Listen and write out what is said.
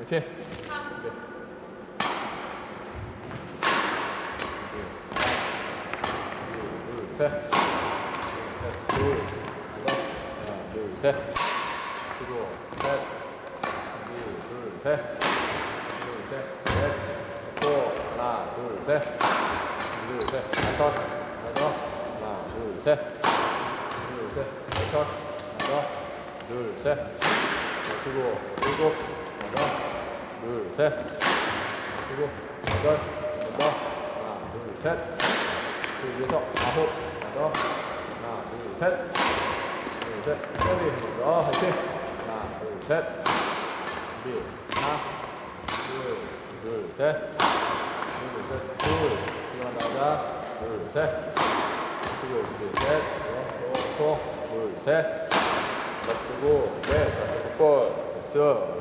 둘, 셋. 둘, 하나, 둘, 셋. 그리고 셋. 둘, 셋. 둘, 셋. 넷. 또 하나, 둘, 셋. 둘, 셋. 다섯. 다섯. 하나, 둘, 셋. 둘, 셋. 여섯. 하나, 둘, 셋. 그리고 일곱. 둘, 셋. 그리고 여덟. 여덟. 하나, 둘, 셋. 그리고 아홉, 여덟, 하나, 둘, 셋, 둘, 셋, 빨리, 더, 화이팅! 하나, 둘, 셋, 준비, 하나, 둘, 둘, 셋, 둘, 셋, 둘, 일어나 나자, 둘, 셋, 그리고 준비, 셋, 또, 또, 둘, 셋, 엎드고, 넷, 다섯. 번, 됐어.